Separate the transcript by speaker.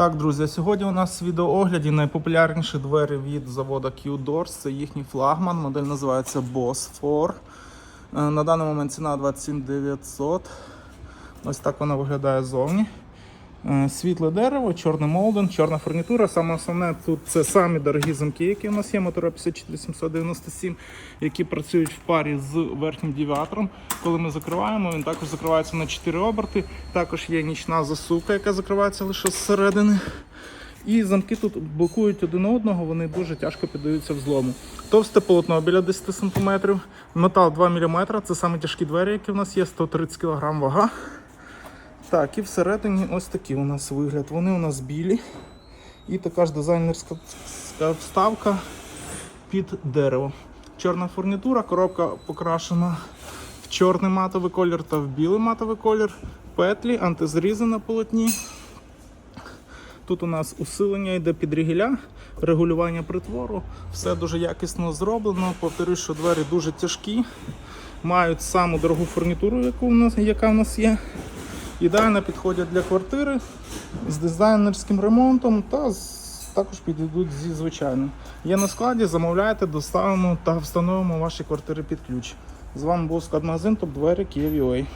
Speaker 1: Так, друзі, сьогодні у нас в відеоогляді найпопулярніші двері від заводу Q-Doors. Це їхній флагман. Модель називається Boss 4. Е, На даний момент ціна 27900. Ось так вона виглядає ззовні. Е, Світле дерево, чорний молден, чорна фурнітура. Саме основне тут це самі дорогі замки, які у нас є, мотора 54797, які працюють в парі з верхнім девіатором. Коли ми закриваємо, він також закривається на 4 оберти. Також є нічна засувка, яка закривається лише зсередини. І замки тут блокують один одного, вони дуже тяжко піддаються взлому. Товсте полотно біля 10 см, метал 2 мм, це саме тяжкі двері, які в нас є, 130 кг вага. Так, і всередині ось такий у нас вигляд. Вони у нас білі. І така ж дизайнерська вставка під дерево. Чорна фурнітура, коробка покрашена в чорний матовий колір та в білий матовий колір. Петлі, антизрізи на полотні. Тут у нас усилення йде під рігеля, регулювання притвору. Все дуже якісно зроблено. Повторюсь, що двері дуже тяжкі, мають саму дорогу фурнітуру, яку у нас, яка в нас є. Ідеально підходять для квартири з дизайнерським ремонтом та також підійдуть зі звичайним. Є на складі, замовляйте, доставимо та встановимо ваші квартири під ключ. З вами був склад магазин Топ Двері Київ UA.